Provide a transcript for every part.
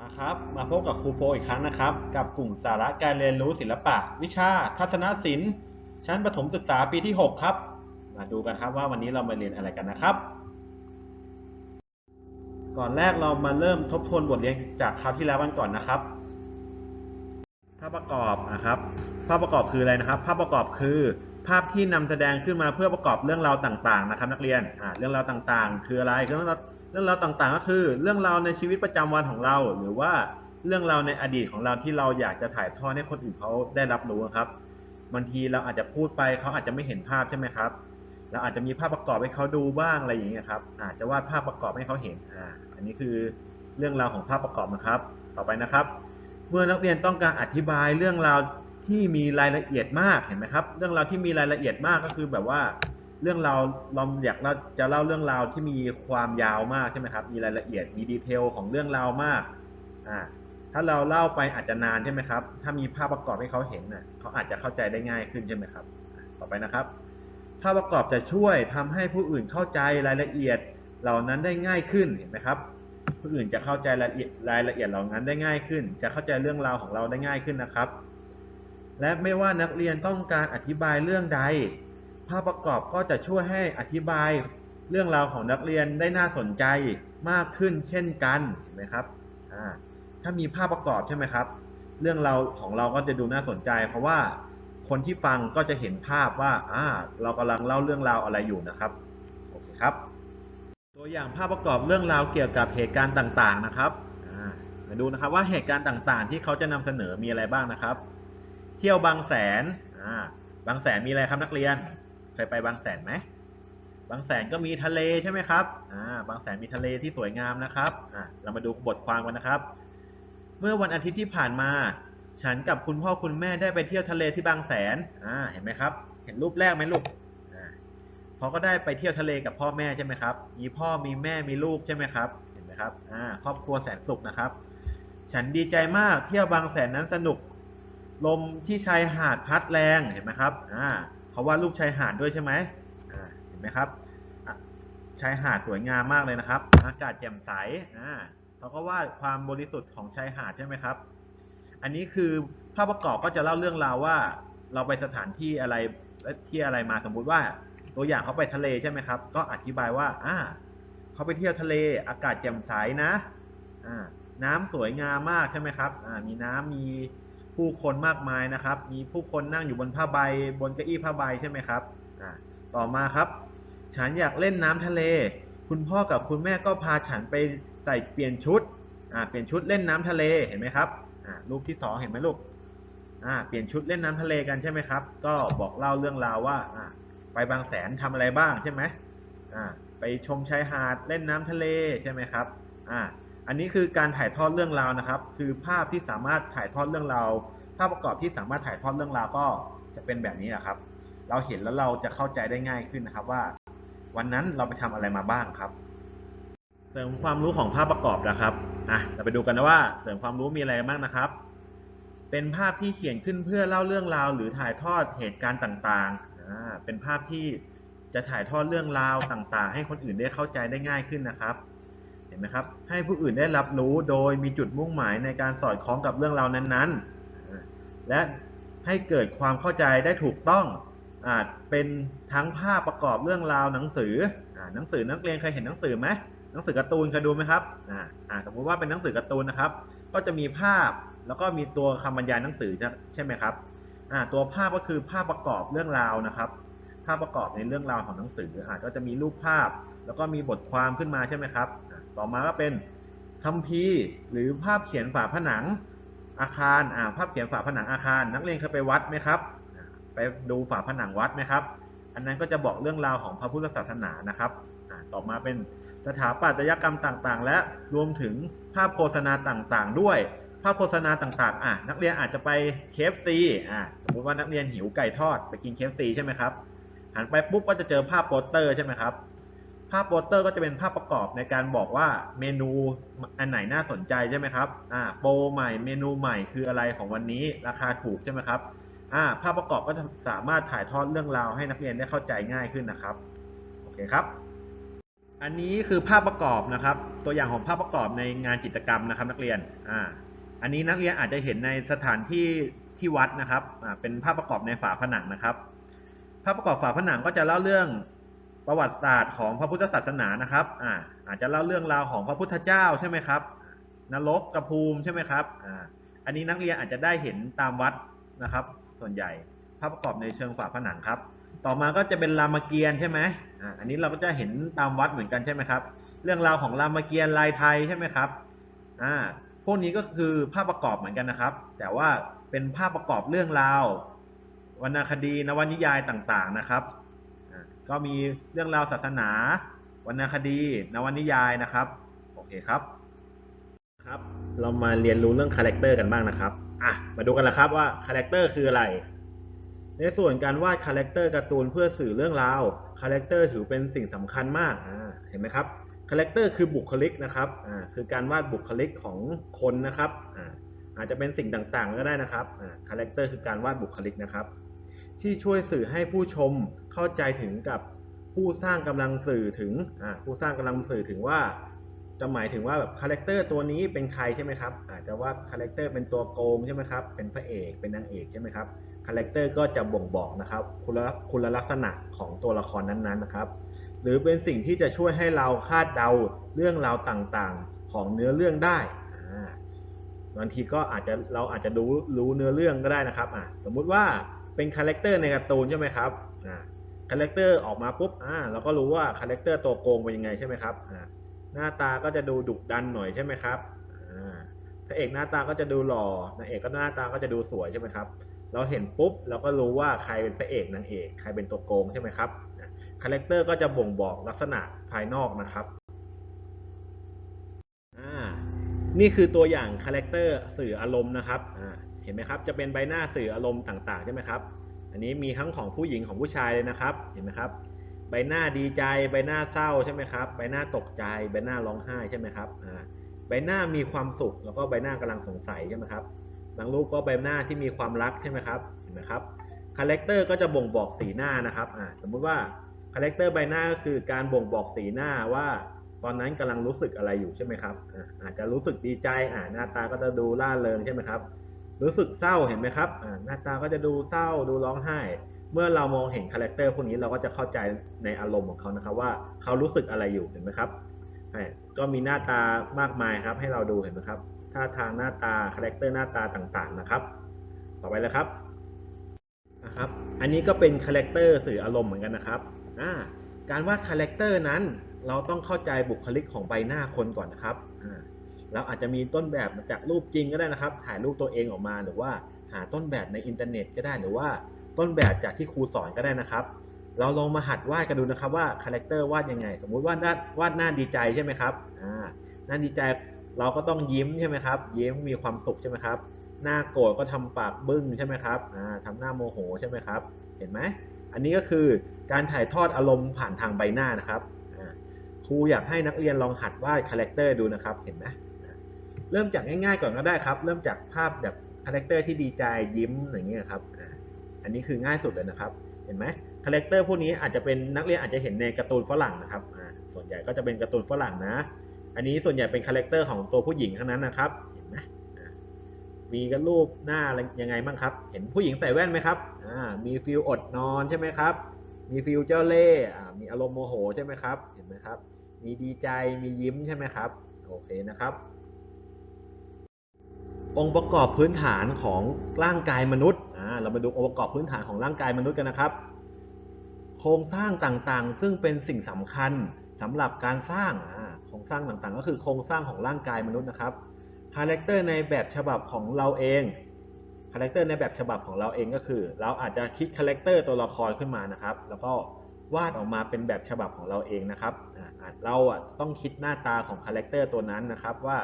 มาครับ มาพบกับครูโฟอีกครั้งนะครับ กับกลุ่มสาระการเรียนรู้ศิลปะ วิชา ทัศนศิลป์ ชั้นประถมศึกษาปีที่ 6 ครับ มาดูกันครับว่าวันนี้เรามาเรียนอะไรกันนะครับ ก่อนแรกเรามาเริ่มทบทวนบทเรียนจากคราวที่แล้วกันก่อนนะครับภาพประกอบนะครับ ภาพประกอบคืออะไรนะครับ ภาพประกอบคือ ภาพที่นำแสดงขึ้นมาเพื่อประกอบเรื่องราวต่าง ๆ นะครับ นักเรียนเรื่องราวต่างๆ คืออะไรเรื่องราว เรื่องราวต่างๆ ก็คือเรื่องราวในชีวิตประจำวันของเรา หรือว่าเรื่องราวในอดีตของเราที่เราอยากจะถ่ายทอดให้คนอื่นเขาได้รับรู้ครับบางทีเราอาจจะพูดไปเขาอาจจะไม่เห็นภาพใช่ไหมครับเราอาจจะมีภาพประกอบให้เขาดูบ้างอะไรอย่างเงี้ยครับ อาจจะวาดภาพประกอบให้เขาเห็นอ่าอันนี้คือเรื่องราวของภาพประกอบนะครับ ต่อไปนะครับ เมื่อนักเรียนต้องการอธิบายเรื่องราวที่มีรายละเอียดมากเห็นไหมครับ เรื่องราวที่มีรายละเอียดมากก็คือแบบว่า เรื่องราวเราอยากเราจะเล่าเรื่องราวที่มีความยาวมากใช่ไหมครับ มีรายละเอียดมีดีเทลของเรื่องราวมากอ่าถ้าเราเล่าไปอาจจะนานใช่ไหมครับ ถ้ามีภาพประกอบให้เขาเห็นน่ะเขาอาจจะเข้าใจได้ง่ายขึ้นใช่ไหมครับ ต่อไปนะครับ ภาพประกอบจะช่วยทำให้ผู้อื่นเข้าใจรายละเอียดเหล่านั้นได้ง่ายขึ้นเห็นไหมครับ ผู้อื่นจะเข้าใจรายละเอียดรายละเอียดเหล่านั้นได้ง่ายขึ้น จะเข้าใจเรื่องราวของเราได้ง่ายขึ้นนะครับ และไม่ว่านักเรียนต้องการอธิบายเรื่องใด ภาพประกอบก็จะช่วยให้อธิบายเรื่องราวของนักเรียนได้น่าสนใจมากขึ้นเช่นกันเห็นไหมครับถ้ามีภาพประกอบใช่ไหมครับ เรื่องราวของเราก็จะดูน่าสนใจ เพราะว่าคนที่ฟังก็จะเห็นภาพว่าอ่าเรากำลังเล่าเรื่องราวอะไรอยู่นะครับโอเคครับ ตัวอย่างภาพประกอบเรื่องราวเกี่ยวกับเหตุการณ์ต่างๆนะครับมาดูนะครับว่าเหตุการณ์ต่างๆ ที่เขาจะนำเสนอมีอะไรบ้างนะครับ เที่ยวบางแสนอ่าบางแสนมีอะไรครับนักเรียน เคยไปบางแสนไหมบางแสนก็มีทะเลใช่ไหมครับอ่าบางแสนมีทะเลที่สวยงามนะครับอ่าเรามาดูบทความกันนะครับ เมื่อวันอาทิตย์ที่ผ่านมา ฉันกับคุณพ่อคุณแม่ได้ไปเที่ยวทะเลที่บางแสนอ่าเห็นไหมครับ เห็นรูปแรกไหมลูกอ่าเขาก็ได้ไปเที่ยวทะเลกับพ่อแม่ใช่ไหมครับ มีพ่อมีแม่มีลูกใช่ไหมครับ เห็นไหมครับอ่าครอบครัวแสนสุขนะครับ ฉันดีใจมากเที่ยวบางแสนนั้นสนุก ลมที่ชายหาดพัดแรงเห็นไหมครับอ่า เขาว่าดรูปชายหาดด้วยใช่ไหมเห็นไหมครับชายหาดสวยงามมากเลยนะครับ อากาศแจ่มใสอ่าเขาก็วาดความบริสุทธิ์ของชายหาดใช่ไหมครับ อันนี้คือภาพประกอบก็จะเล่าเรื่องราวว่า เราไปสถานที่อะไรที่อะไรมาสมมุติว่า ตัวอย่างเขาไปทะเลใช่ไหมครับ ก็อธิบายว่าอ่าเขาไปเที่ยวทะเล อากาศแจ่มใสนะอ่าน้ำสวยงามมากใช่ไหมครับอ่ามีน้ำมี ผู้คนมากมายนะครับ มีผู้คนนั่งอยู่บนผ้าใบ บนเก้าอี้ผ้าใบใช่ไหมครับต่อมาครับ ฉันอยากเล่นน้ำทะเล คุณพ่อกับคุณแม่ก็พาฉันไปใส่เปลี่ยนชุดเปลี่ยนชุดเล่นน้ำทะเลเห็นไหมครับรูปที่สองเห็นไหมลูกเปลี่ยนชุดเล่นน้ำทะเลกันใช่ไหมครับ ก็บอกเล่าเรื่องราวว่าไปบางแสนทำอะไรบ้างใช่ไหมไปชมชายหาดเล่นน้ำทะเลใช่ไหมครับ อันนี้คือการถ่ายทอดเรื่องราวนะครับ คือภาพที่สามารถถ่ายทอดเรื่องราวภาพประกอบที่สามารถถ่ายทอดเรื่องราวก็จะเป็นแบบนี้นะครับ เราเห็นแล้วเราจะเข้าใจได้ง่ายขึ้นนะครับว่า วันนั้นเราไปทำอะไรมาบ้างครับ เสริมความรู้ของภาพประกอบนะครับอะเราไปดูกันนะว่าเสริมความรู้มีอะไรบ้างนะครับ เป็นภาพที่เขียนขึ้นเพื่อเล่าเรื่องราว หรือถ่ายทอดเหตุการณ์ต่างๆอ่าเป็นภาพที่จะถ่ายทอดเรื่องราวต่างๆ ให้คนอื่นได้เข้าใจได้ง่ายขึ้นนะครับ เห็นไหมครับ ให้ผู้อื่นได้รับรู้โดยมีจุดมุ่งหมายในการสอดคล้องกับเรื่องราวนั้นๆ และให้เกิดความเข้าใจได้ถูกต้องอาจเป็นทั้งภาพประกอบเรื่องราวหนังสืออหนังสือนักเรียนเคยเห็นหนังสือไหมหนังสือการ์ตูนเคยดูไหมครับอ่าสมมติว่าเป็นหนังสือการ์ตูนนะครับ ก็จะมีภาพแล้วก็มีตัวคำบรรยายหนังสือใช่ไหมครับอ่าตัวภาพก็คือภาพประกอบเรื่องราวนะครับ ภาพประกอบในเรื่องราวของหนังสืออ่าก็จะมีรูปภาพ แล้วก็มีบทความขึ้นมาใช่ไหมครับ ต่อมาก็เป็นคัมภีร์หรือภาพเขียนฝาผนังอาคารอ่าภาพเขียนฝาผนังอาคาร นักเรียนเคยไปวัดไหมครับ ไปดูฝาผนังวัดไหมครับ อันนั้นก็จะบอกเรื่องราวของพระพุทธศาสนานะครับอ่าต่อมาเป็นสถาปัตยกรรมต่างๆ และรวมถึงภาพโฆษณาต่างๆ ด้วย ภาพโฆษณาต่างๆอะนักเรียนอาจจะไปเคฟซีอะสมมติว่านักเรียนหิวไก่ทอดไปกินเคฟซีใช่ไหมครับหันไปปุ๊บก็จะเจอภาพโปสเตอร์ใช่ไหมครับ ภาพโปสเตอร์ก็จะเป็นภาพประกอบในการบอกว่าเมนูอันไหนน่าสนใจใช่ไหมครับอ่าโปรใหม่เมนูใหม่คืออะไรของวันนี้ราคาถูกใช่ไหมครับอ่าภาพประกอบก็จะสามารถถ่ายทอดเรื่องราวให้นักเรียนได้เข้าใจง่ายขึ้นนะครับโอเคครับ อันนี้คือภาพประกอบนะครับ ตัวอย่างของภาพประกอบในงานจิตรกรรมนะครับ นักเรียนอ่าอันนี้นักเรียนอาจจะเห็นในสถานที่ที่วัดนะครับอ่าเป็นภาพประกอบในฝาผนังนะครับ ภาพประกอบฝาผนังก็จะเล่าเรื่อง ประวัติศาสตร์ของพระพุทธศาสนานะครับอ่าอาจจะเล่าเรื่องราวของพระพุทธเจ้าใช่ไหมครับ นรกกระภูมิใช่ไหมครับอ่าอันนี้นักเรียนอาจจะได้เห็นตามวัดนะครับ ส่วนใหญ่ภาพประกอบในเชิงฝาผนังครับ ต่อมาก็จะเป็นรามเกียรติใช่ไหมอ่าอันนี้เราก็จะเห็นตามวัดเหมือนกันใช่ไหมครับ เรื่องราวของรามเกียรติลายไทยใช่ไหมครับอ่าพวกนี้ก็คือภาพประกอบเหมือนกันนะครับ แต่ว่าเป็นภาพประกอบเรื่องราววรรณคดีนวนิยายต่างๆนะครับ ก็มีเรื่องราวศาสนา วรรณคดี นวนิยายนะครับ โอเคครับ ครับ เรามาเรียนรู้เรื่องคาแรคเตอร์กันบ้างนะครับ อะ มาดูกันละครับว่าคาแรคเตอร์คืออะไร ในส่วนการวาดคาแรคเตอร์การ์ตูนเพื่อสื่อเรื่องราว คาแรคเตอร์ถือเป็นสิ่งสำคัญมาก อ่า เห็นไหมครับ คาแรคเตอร์คือบุคลิกนะครับ อ่า คือการวาดบุคลิกของคนนะครับ อ่า อาจจะเป็นสิ่งต่างๆ ก็ได้นะครับ อ่า คาแรคเตอร์คือการวาดบุคลิกนะครับ ที่ช่วยสื่อให้ผู้ชม เข้าใจถึงกับผู้สร้างกำลังสื่อถึงอ่าผู้สร้างกำลังสื่อถึงว่า จะหมายถึงว่าแบบคาแรคเตอร์ตัวนี้เป็นใครใช่ไหมครับอาจจะว่าคาแรคเตอร์เป็นตัวโกงใช่ไหมครับเป็นพระเอกเป็นนางเอกใช่ไหมครับคาแรคเตอร์ก็จะบ่งบอกนะครับคุณลักคุณลักษณะของตัวละครนั้นๆนะครับ หรือเป็นสิ่งที่จะช่วยให้เราคาดเดาเรื่องราวต่างๆของเนื้อเรื่องได้บางทีก็อาจจะเราอาจจะรู้รู้เนื้อเรื่องก็ได้นะครับอ่าสมมุติว่าเป็นคาแรคเตอร์ในการ์ตูนใช่ไหมครับอ่า คาแรคเตอร์ออกมาปุ๊บอ่าเราก็รู้ว่าคาแรคเตอร์ตัวโกงเป็นยังไงใช่ไหมครับอ่าหน้าตาก็จะดูดุดันหน่อยใช่ไหมครับอ่าพระเอกหน้าตาก็จะดูหล่อนางเอกก็หน้าตาก็จะดูสวยใช่ไหมครับ เราเห็นปุ๊บเราก็รู้ว่าใครเป็นพระเอกนางเอกใครเป็นตัวโกงใช่ไหมครับคาแรคเตอร์ก็จะบ่งบอกลักษณะภายนอกนะครับอ่านี่คือตัวอย่างคาแรคเตอร์สื่ออารมณ์นะครับอ่าเห็นไหมครับ จะเป็นใบหน้าสื่ออารมณ์ต่างๆใช่ไหมครับ นนี้มีทั้งของผู้หญิงของผู้ชายเลยนะครับ เห็นไหมครับ ใบหน้าดีใจ ใบหน้าเศร้าใช่ไหมครับ ใบหน้าตกใจ ใบหน้าร้องไห้ใช่ไหมครับ อ่า ใบหน้ามีความสุข แล้วก็ใบหน้ากำลังสงสัยใช่ไหมครับ บางรูปก็ใบหน้าที่มีความรักใช่ไหมครับ เห็นไหมครับ คาแรคเตอร์ก็จะบ่งบอกสีหน้านะครับ อ่า สมมุติว่าคาแรคเตอร์ใบหน้าก็คือการบ่งบอกสีหน้าว่า ตอนนั้นกำลังรู้สึกอะไรอยู่ใช่ไหมครับอ่าอาจจะรู้สึกดีใจ อ่า หน้าตาก็จะดูร่าเริงใช่ไหมครับ รู้สึกเศร้าเห็นไหมครับหน้าตาก็จะดูเศร้าดูร้องไห้ เมื่อเรามองเห็นคาแรคเตอร์พวกนี้เราก็จะเข้าใจในอารมณ์ของเขานะครับ ว่าเขารู้สึกอะไรอยู่เห็นไหมครับใช่ก็มีหน้าตามากมายครับ ให้เราดูเห็นไหมครับท่าทางหน้าตาคาแรคเตอร์หน้าตาต่างๆนะครับ ต่อไปเลยครับนะครับ อันนี้ก็เป็นคาแรคเตอร์สื่ออารมณ์เหมือนกันนะครับการวาดคาแรคเตอร์นั้น เราต้องเข้าใจบุคลิกของใบหน้าคนก่อนนะครับ เราอาจจะมีต้นแบบมาจากรูปจริงก็ได้นะครับ ถ่ายรูปตัวเองออกมาหรือว่าหาต้นแบบในอินเทอร์เน็ตก็ได้หรือว่าต้นแบบจากที่ครูสอนก็ได้นะครับ เราลองมาหัดวาดกันดูนะครับว่าคาแรคเตอร์วาดยังไง สมมุติวาดหน้าวาดหน้าดีใจใช่ไหมครับอ่าหน้าดีใจเราก็ต้องยิ้มใช่ไหมครับ ยิ้มมีความสุขใช่ไหมครับ หน้าโกรธก็ทำปากบึ้งใช่ไหมครับอ่าทำหน้าโมโหใช่ไหมครับ เห็นไหมอันนี้ก็คือการถ่ายทอดอารมณ์ผ่านทางใบหน้านะครับครูอยากให้นักเรียนลองหัดวาดคาแรคเตอร์ดูนะครับ เห็นไหม เริ่มจากง่ายๆก่อนก็ได้ครับ เริ่มจากภาพแบบคาแรคเตอร์ที่ดีใจยิ้มอย่างเงี้ยครับอันนี้คือง่ายสุดเลยนะครับ เห็นไหมคาแรคเตอร์พวกนี้อาจจะเป็นนักเรียนอาจจะเห็นในการ์ตูนฝรั่งนะครับส่วนใหญ่ก็จะเป็นการ์ตูนฝรั่งนะ อันนี้ส่วนใหญ่เป็นคาแรคเตอร์ของตัวผู้หญิงทั้งนั้นนะครับเห็นไหมมีกันรูปหน้าอะไรยังไงบ้างครับ เห็นผู้หญิงใส่แว่นไหมครับมีฟิลอดนอนใช่ไหมครับ มีฟิลเจ้าเล่ห์มีอารมณ์โมโหใช่ไหมครับ เห็นไหมครับ มีดีใจมียิ้มใช่ไหมครับ โอเคนะครับ องค์ประกอบพื้นฐานของร่างกายมนุษย์อ่าเรามาดูองค์ประกอบพื้นฐานของร่างกายมนุษย์กันนะครับ โครงสร้างต่างๆ ซึ่งเป็นสิ่งสำคัญสำหรับการสร้างอ่าโครงสร้างต่างๆ ก็คือโครงสร้างของร่างกายมนุษย์นะครับคาแรคเตอร์ในแบบฉบับของเราเองคาแรคเตอร์ในแบบฉบับของเราเองก็คือ เราอาจจะคิดคาแรคเตอร์ตัวละครขึ้นมานะครับ แล้วก็วาดออกมาเป็นแบบฉบับของเราเองนะครับอาจเราอะต้องคิดหน้าตาของคาแรคเตอร์ตัวนั้นนะครับว่า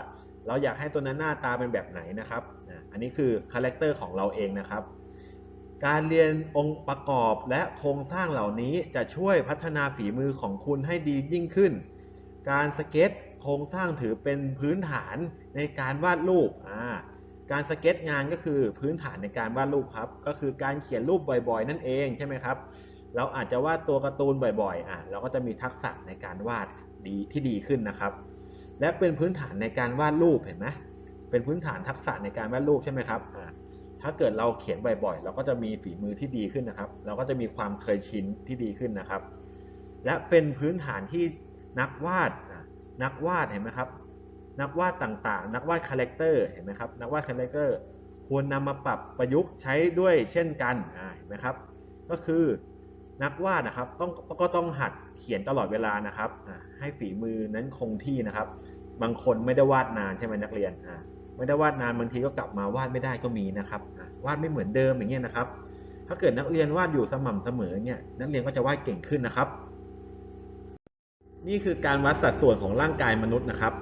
เราอยากให้ตัวนั้นหน้าตาเป็นแบบไหนนะครับ อันนี้คือคาแรคเตอร์ของเราเองนะครับ การเรียนองค์ประกอบและโครงสร้างเหล่านี้จะช่วยพัฒนาฝีมือของคุณให้ดียิ่งขึ้น การสเก็ตโครงสร้างถือเป็นพื้นฐานในการวาดรูป การสเก็ตงานก็คือพื้นฐานในการวาดรูปครับ ก็คือการเขียนรูปบ่อยๆ นั่นเองใช่ไหมครับ เราอาจจะวาดตัวการ์ตูนบ่อยๆ อะเราก็จะมีทักษะในการวาดดีที่ดีขึ้นนะครับ และเป็นพื้นฐานในการวาดรูปเห็นไหมเป็นพื้นฐานทักษะในการวาดรูปใช่ไหมครับอ่าถ้าเกิดเราเขียนบ่อยๆ เราก็จะมีฝีมือที่ดีขึ้นนะครับ เราก็จะมีความเคยชินที่ดีขึ้นนะครับ และเป็นพื้นฐานที่นักวาดอะนักวาดเห็นไหมครับ นักวาดต่างๆ นักวาดคาแรคเตอร์เห็นไหมครับ นักวาดคาแรคเตอร์ควรนำมาปรับประยุกต์ใช้ด้วยเช่นกันอ่าเห็นไหมครับ ก็คือนักวาดนะครับต้องก็ต้องหัด เขียนตลอดเวลานะครับ ให้ฝีมือนั้นคงที่นะครับ บางคนไม่ได้วาดนานใช่ไหมนักเรียนไม่ได้วาดนานบางทีก็กลับมาวาดไม่ได้ก็มีนะครับวาดไม่เหมือนเดิมอย่างเงี้ยนะครับ ถ้าเกิดนักเรียนวาดอยู่สม่ำเสมอเนี่ยนักเรียนก็จะวาดเก่งขึ้นนะครับ นี่คือการวัดสัดส่วนของร่างกายมนุษย์นะครับ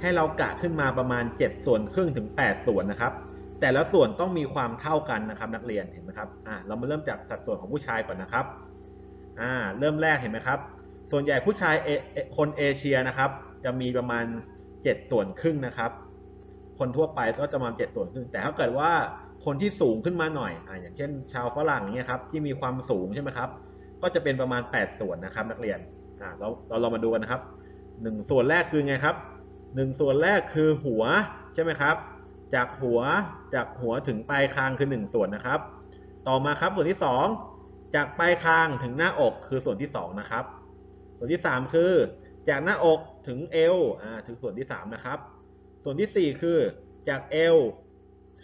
ให้เรากะขึ้นมาประมาณ 7 ส่วนครึ่งถึง 8 ส่วนนะครับ แต่ละส่วนต้องมีความเท่ากันนะครับ นักเรียนเห็นไหมครับอ่าเรามาเริ่มจากสัดส่วนของผู้ชายก่อนนะครับ อ่าเริ่มแรกเห็นไหมครับ ส่วนใหญ่ผู้ชายเอคนเอเชียนะครับ จะมีประมาณ7ส่วนครึ่งนะครับ คนทั่วไปก็จะประมาณ7ส่วนครึ่ง แต่ถ้าเกิดว่าคนที่สูงขึ้นมาหน่อยอ่าอย่างเช่น ชาวฝรั่งเนี่ยครับที่มีความสูงใช่ไหมครับ ก็จะเป็นประมาณ8ส่วนนะครับ นักเรียนอ่าเราเราลองมาดูกันนะครับหนึ่งส่วนแรกคือไงครับหนึ่งส่วนแรกคือหัวใช่ไหมครับ จากหัวจากหัวถึงปลายคางคือหนึ่งส่วนนะครับ ต่อมาครับส่วนที่สอง จากปลายคางถึงหน้าอกคือส่วนที่สองนะครับ ส่วนที่สามคือ จากหน้าอกถึงเอวอ่าถึงส่วนที่สามนะครับ ส่วนที่สี่คือ จากเอว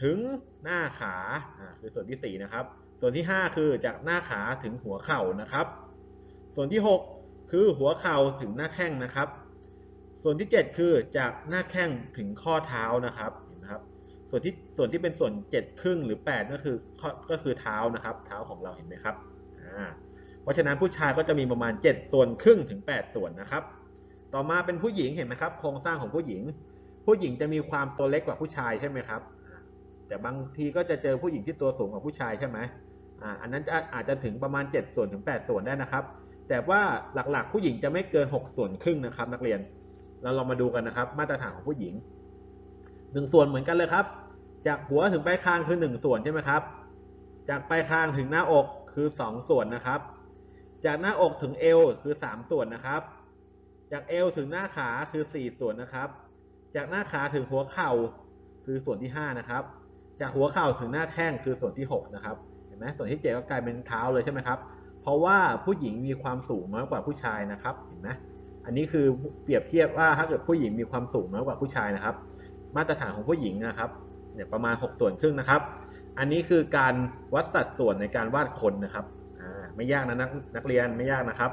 ถึงหน้าขาอ่าคือส่วนที่สี่นะครับ ส่วนที่ห้าคือจากหน้าขาถึงหัวเข่านะครับ ส่วนที่หกคือหัวเข่าถึงหน้าแข้งนะครับ ส่วนที่เจ็ดคือจากหน้าแข้งถึงข้อเท้านะครับเห็นไหมครับส่วนที่ส่วนที่เป็นส่วนเจ็ดครึ่งหรือแปดก็คือก็คือเท้านะครับ เท้าของเราเห็นไหมครับ เพราะฉะนั้นผู้ชายก็จะมีประมาณเจ็ดส่วนครึ่งถึงแปดส่วนนะครับ ต่อมาเป็นผู้หญิงเห็นไหมครับ โครงสร้างของผู้หญิง ผู้หญิงจะมีความตัวเล็กกว่าผู้ชายใช่ไหมครับ แต่บางทีก็จะเจอผู้หญิงที่ตัวสูงกว่าผู้ชายใช่ไหมอ่าอันนั้นอาจจะถึงประมาณเจ็ดส่วนถึงแปดส่วนได้นะครับ แต่ว่าหลักๆ ผู้หญิงจะไม่เกินหกส่วนครึ่งนะครับ นักเรียน เราลองมาดูกันนะครับ มาตรฐานของผู้หญิงหนึ่งส่วนเหมือนกันเลยครับ จากหัวถึงปลายคางคือหนึ่งส่วนใช่ไหมครับ จากปลายคางถึงหน้าอก คือสองส่วนนะครับ จากหน้าอกถึงเอวคือสามส่วนนะครับ จากเอวถึงหน้าขาคือสี่ส่วนนะครับ จากหน้าขาถึงหัวเข่าคือส่วนที่ห้านะครับ จากหัวเข่าถึงหน้าแข้งคือส่วนที่หกนะครับ เห็นไหมส่วนที่เจ็ดก็กลายเป็นเท้าเลยใช่ไหมครับ เพราะว่าผู้หญิงมีความสูงน้อยกว่าผู้ชายนะครับ เห็นไหมอันนี้คือเปรียบเทียบว่าถ้าเกิดผู้หญิงมีความสูงน้อยกว่าผู้ชายนะครับ มาตรฐานของผู้หญิงนะครับเนี่ยประมาณ 6 ส่วนครึ่งนะครับ อันนี้คือการวัดสัดส่วนในการวาดคนนะครับอ่าไม่ยากนะนักนักเรียนไม่ยากนะครับ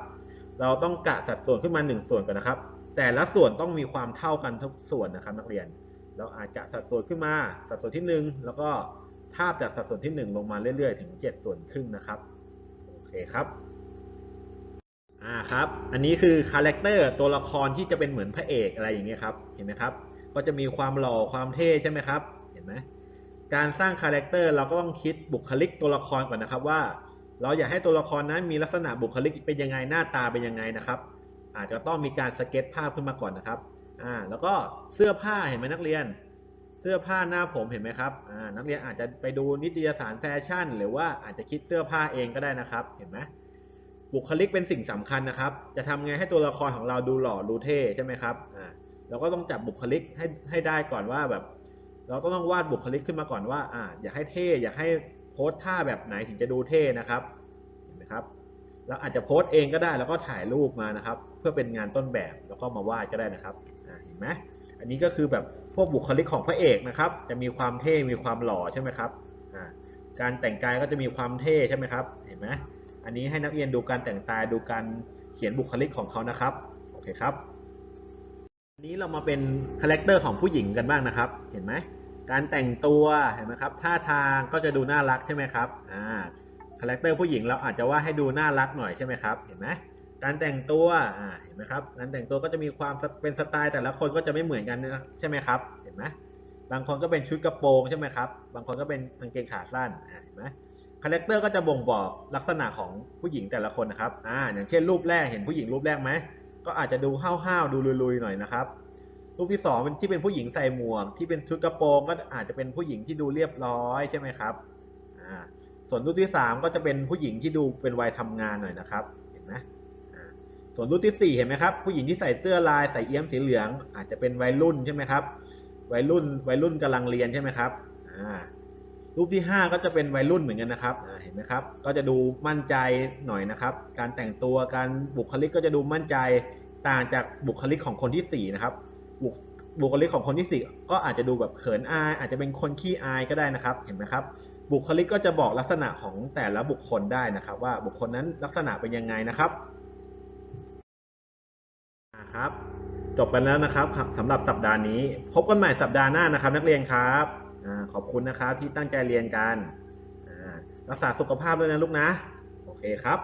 เราต้องกะสัดส่วนขึ้นมา 1 ส่วนก่อนนะครับ แต่ละส่วนต้องมีความเท่ากันทุกส่วนนะครับ นักเรียน เราอาจจะสัดส่วนขึ้นมาสัดส่วนที่ 1 แล้วก็ทาบจากสัดส่วนที่ 1 ลงมาเรื่อยๆ ถึง 7 ส่วนครึ่งนะครับโอเคครับอ่าครับ อันนี้คือคาแรคเตอร์ตัวละครที่จะเป็นเหมือนพระเอกอะไรอย่างเงี้ยครับ เห็นไหมครับ ก็จะมีความหล่อความเท่ใช่ไหมครับ เห็นไหม การสร้างคาแรคเตอร์เราก็ต้องคิดบุคลิกตัวละครก่อนนะครับว่า เราอยากให้ตัวละครนั้นมีลักษณะบุคลิกเป็นยังไงหน้าตาเป็นยังไงนะครับ อาจจะต้องมีการสเก็ตภาพขึ้นมาก่อนนะครับอ่าแล้วก็เสื้อผ้าเห็นไหมนักเรียน เสื้อผ้าหน้าผมเห็นไหมครับอ่านักเรียนอาจจะไปดูนิตยสารแฟชั่น หรือว่าอาจจะคิดเสื้อผ้าเองก็ได้นะครับ เห็นไหมบุคลิกเป็นสิ่งสำคัญนะครับ จะทำไงให้ตัวละครของเราดูหล่อดูเท่ใช่ไหมครับอ่าเราก็ต้องจับบุคลิกให้ให้ได้ก่อนว่าแบบ เราก็ต้องวาดบุคลิกขึ้นมาก่อนว่าอ่าอยากให้เท่อยากให้โพสท่าแบบไหนถึงจะดูเท่นะครับเห็นไหมครับเราอาจจะโพสเองก็ได้แล้วก็ถ่ายรูปมานะครับ เพื่อเป็นงานต้นแบบแล้วก็มาวาดก็ได้นะครับอ่าเห็นไหมอันนี้ก็คือแบบพวกบุคลิกของพระเอกนะครับ จะมีความเท่ มีความหล่อใช่ไหมครับอ่าการแต่งกายก็จะมีความเท่ใช่ไหมครับ เห็นไหมอันนี้ให้นักเรียนดูการแต่งกายดูการเขียนบุคลิกของเขานะครับ โอเคครับ นนี้เรามาเป็นคาแรคเตอร์ของผู้หญิงกันบ้างนะครับ เห็นไหมการแต่งตัวเห็นไหมครับท่าทางก็จะดูน่ารักใช่ไหมครับอ่าคาแรคเตอร์ผู้หญิงเราอาจจะว่าให้ดูน่ารักหน่อยใช่ไหมครับเห็นไหมการแต่งตัวอ่าเห็นไหมครับการแต่งตัวก็จะมีความเป็นสไตล์แต่ละคนก็จะไม่เหมือนกันนะใช่ไหมครับเห็นไหมบางคนก็เป็นชุดกระโปรงใช่ไหมครับบางคนก็เป็นกางเกงขาสั้นอ่าเห็นไหมคาแรคเตอร์ก็จะบ่งบอกลักษณะของผู้หญิงแต่ละคนนะครับอ่าอย่างเช่นรูปแรกเห็นผู้หญิงรูปแรกไหม ก็อาจจะดูห้าวๆดูลุยๆหน่อยนะครับ รูปที่สองเป็นที่เป็นผู้หญิงใส่หมวก ที่เป็นชุดกระโปรงก็อาจจะเป็นผู้หญิงที่ดูเรียบร้อยใช่ไหมครับอ่าส่วนรูปที่สามก็จะเป็นผู้หญิงที่ดูเป็นวัยทำงานหน่อยนะครับเห็นไหมส่วนรูปที่สี่เห็นไหมครับ ผู้หญิงที่ใส่เสื้อลายใส่เอี้ยมสีเหลือง อาจจะเป็นวัยรุ่นใช่ไหมครับ วัยรุ่นวัยรุ่นกำลังเรียนใช่ไหมครับอ่า รูปที่ห้าก็จะเป็นวัยรุ่นเหมือนกันนะครับเห็นไหมครับ ก็จะดูมั่นใจหน่อยนะครับ การแต่งตัวการบุคลิกก็จะดูมั่นใจต่างจากบุคลิกของคนที่สี่นะครับบุคบุคลิกของคนที่สี่ก็อาจจะดูแบบเขินอาย อาจจะเป็นคนขี้อายก็ได้นะครับ เห็นไหมครับ บุคลิกก็จะบอกลักษณะของแต่ละบุคคลได้นะครับ ว่าบุคคลนั้นลักษณะเป็นยังไงนะครับครับ จบกันแล้วนะครับสำหรับสัปดาห์นี้ พบกันใหม่สัปดาห์หน้านะครับ นักเรียนครับ ขอบคุณนะครับที่ตั้งใจเรียนกันรักษาสุขภาพด้วยนะลูกนะ โอเคครับ